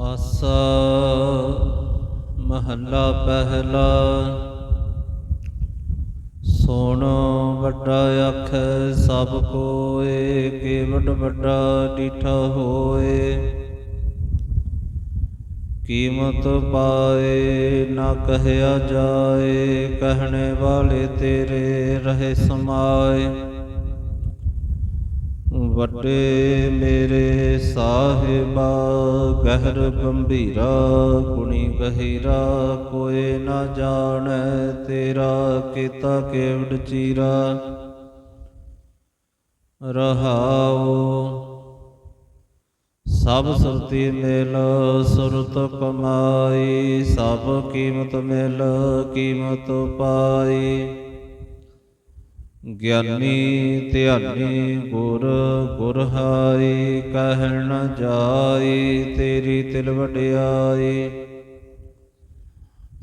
ਆਸਾ ਮਹੱਲਾ ਪਹਿਲਾ। ਸੁਣ ਵੱਡਾ ਅੱਖ ਸਭ ਕੋਏ, ਕੇਵਟ ਵੱਡਾ ਡੀਠਾ ਹੋਏ। ਕੀਮਤ ਪਾਏ ਨਾ ਕਹਿਆ ਜਾਏ, ਕਹਿਣੇ ਵਾਲੇ ਤੇਰੇ ਰਹੇ ਸਮਾਏ। ਵੱਡੇ ਮੇਰੇ ਸਾਹਿਬਾ, ਗਹਿਰ ਗੰਭੀਰਾ, ਗੁਣੀ ਗਹਿਰਾ ਕੋਏ ਨਾ ਜਾਣੈ ਤੇਰਾ, ਕੀਤਾ ਕੇਵਡ ਚੀਰਾ। ਰਹਾਉ ਸਭ ਸੁਰਤੀ ਮਿਲ, ਸੁਰਤ ਕਮਾਈ, ਸਭ ਕੀਮਤ ਮਿਲ, ਕੀਮਤ ਪਾਈ। ਗਿਆਨੀ ਧਿਆਨੀ ਗੁਰ ਗੁਰ ਹਾਈ ਕਹਿਣ ਨ ਜਾਈ ਤੇਰੀ ਤਿਲ ਵਡਿਆਈ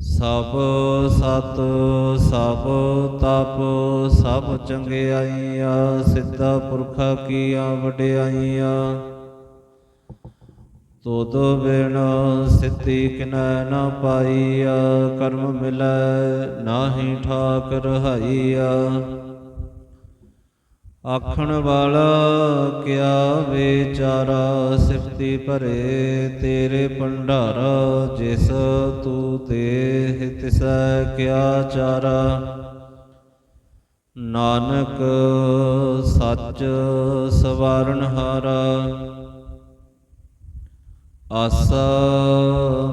ਸਭ ਸਤ, ਸਭ ਤਪ, ਸਭ ਚੰਗਿਆਈਆਂ, ਸਿੱਧਾ ਪੁਰਖਾ ਕੀਆਂ ਵਡਿਆਈਆਂ। ਤੋਦ ਬਿਨ ਸਿੱਧੀ ਕਿਨੈ ਨ ਪਾਈਆ, ਕਰਮ ਮਿਲੈ, ਨਾਹੀ ਠਾਕ ਰਹਾਈਆ ਆਖਣ ਵਾਲਾ ਕਿਆ ਵਿਚਾਰਾ ਸਿਫਤੀ ਭਰੇ ਤੇਰੇ ਭੰਡਾਰਾ ਜਿਸ ਤੂੰ ਤੇ ਤਿਸੈ ਕਿਆ ਚਾਰਾ। ਨਾਨਕ ਸੱਚ ਸਵਾਰਨ ਹਾਰਾ। ਆਸਾ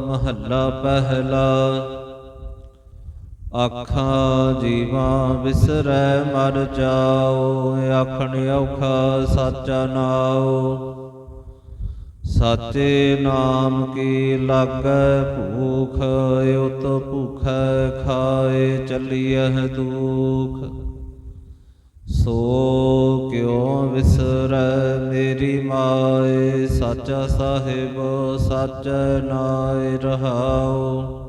ਮਹੱਲਾ ਪਹਿਲਾ। ਆਖਾਂ ਜੀਵਾਂ ਵਿਸਰੈ, ਮਰ ਜਾਓ, ਆਖਣ ਔਖਾ ਸਾਚਾ ਨਾਉ। ਸਾਚੇ ਨਾਮ ਕੀ ਲਾਗੈ ਭੂਖ, ਉਤ ਭੂਖੈ ਖਾਏ ਚੱਲੀਐ ਦੁਖ। ਸੋ ਕਿਉ ਵਿਸਰੈ ਮੇਰੀ ਮਾਏ, ਸਾਚਾ ਸਾਹਿਬ, ਸਾਚੈ ਨਾਇ ਰਹਾਉ।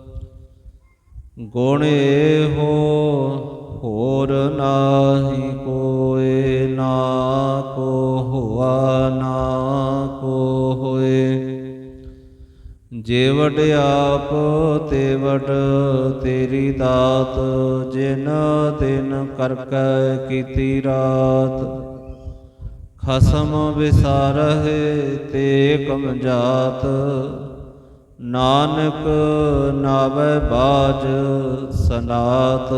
ਗੁਣੇ ਹੋ ਹੋਰ ਨਾਹੀ ਕੋਏ ਨਾ ਕੋ ਹੋਆ ਨਾ ਕੋ ਹੋਏ ਜੇ ਆਪ ਤੇਵਟ ਤੇਰੀ ਦਾਤ, ਜਿਨ ਦਿਨ ਕਰ ਕੈ ਕੀਤੀ ਰਾਤ। ਖਸਮ ਵਿਸਾਰਹਿ ਤੇ ਕਮ ਜਾਤ ਨਾਨਕ ਨਾਵੇ ਬਾਜ ਸਨਾਤ।